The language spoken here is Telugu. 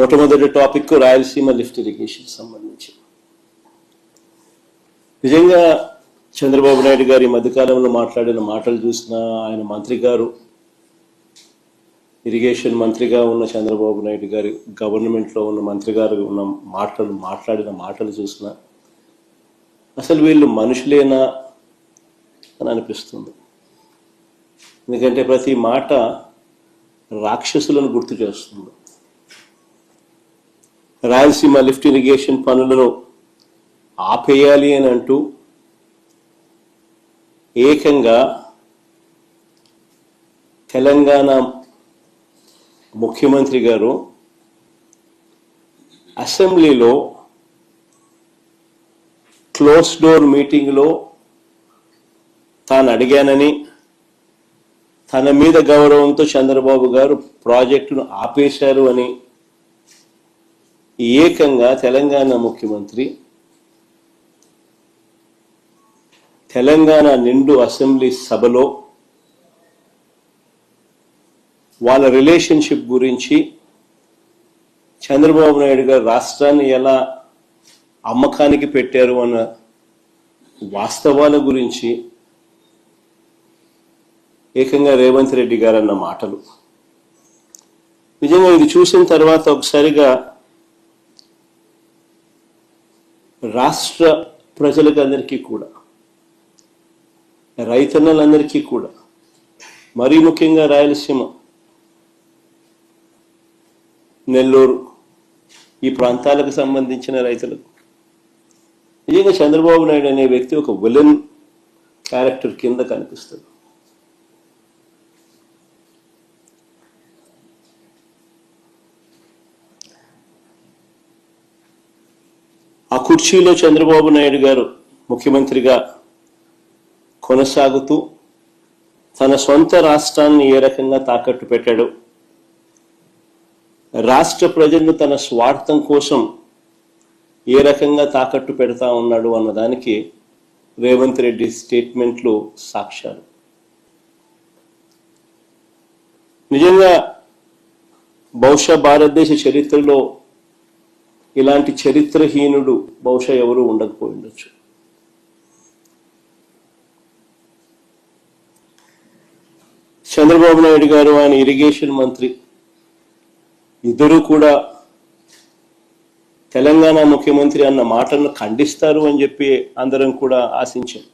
మొట్టమొదటి టాపిక్ రాయలసీమ లిఫ్ట్ ఇరిగేషన్ సంబంధించి. నిజంగా చంద్రబాబు నాయుడు గారు ఈ మధ్యకాలంలో మాట్లాడిన మాటలు చూసిన ఆయన మంత్రి గారు ఇరిగేషన్ మంత్రిగా ఉన్న చంద్రబాబు నాయుడు గారి గవర్నమెంట్లో ఉన్న మంత్రి గారు ఉన్న మాటలు మాట్లాడిన మాటలు చూసిన అసలు వీళ్ళు మనుషులేనా అని అనిపిస్తుంది. ఎందుకంటే ప్రతి మాట రాక్షసులను గుర్తు చేస్తుంది. రాయలసీమ లిఫ్ట్ ఇరిగేషన్ పనులను ఆపేయాలి అని అంటూ ఏకంగా తెలంగాణ ముఖ్యమంత్రి గారు అసెంబ్లీలో క్లోజ్ డోర్ మీటింగ్లో తాను అడిగానని తన మీద గౌరవంతో చంద్రబాబు గారు ప్రాజెక్టును ఆపేశారు అని ఏకంగా తెలంగాణ ముఖ్యమంత్రి తెలంగాణ నిండు అసెంబ్లీ సభలో వాళ్ళ రిలేషన్షిప్ గురించి చంద్రబాబు నాయుడు గారు రాష్ట్రాన్ని ఎలా అమ్మకానికి పెట్టారు అన్న వాస్తవాల గురించి ఏకంగా రేవంత్ రెడ్డి గారు అన్న మాటలు. నిజంగా ఇది చూసిన తర్వాత ఒకసారిగా రాష్ట్ర ప్రజలకు అందరికీ కూడా రైతన్నలందరికీ కూడా మరీ ముఖ్యంగా రాయలసీమ నెల్లూరు ఈ ప్రాంతాలకు సంబంధించిన రైతులకు. నిజంగా చంద్రబాబు నాయుడు అనే వ్యక్తి ఒక విలన్ క్యారెక్టర్ కింద కనిపిస్తుంది కుర్చీలో చంద్రబాబు నాయుడు గారు ముఖ్యమంత్రిగా కొనసాగుతూ తన సొంత రాష్ట్రాన్ని ఏ రకంగా తాకట్టు పెట్టాడు రాష్ట్ర ప్రజలను తన స్వార్థం కోసం ఏ రకంగా తాకట్టు పెడతా ఉన్నాడు అన్నదానికి రేవంత్ రెడ్డి స్టేట్మెంట్లు సాక్ష్యాలు. నిజంగా బహుశా భారతదేశ చరిత్రలో ఇలాంటి చరిత్రహీనుడు బహుశా ఎవరు ఉండకపోయి ఉండొచ్చు. చంద్రబాబు నాయుడు గారు ఆయన ఇరిగేషన్ మంత్రి. ఇద్దరు కూడా తెలంగాణ ముఖ్యమంత్రి అన్న మాటను ఖండిస్తారు అని చెప్పి అందరం కూడా ఆశించాం.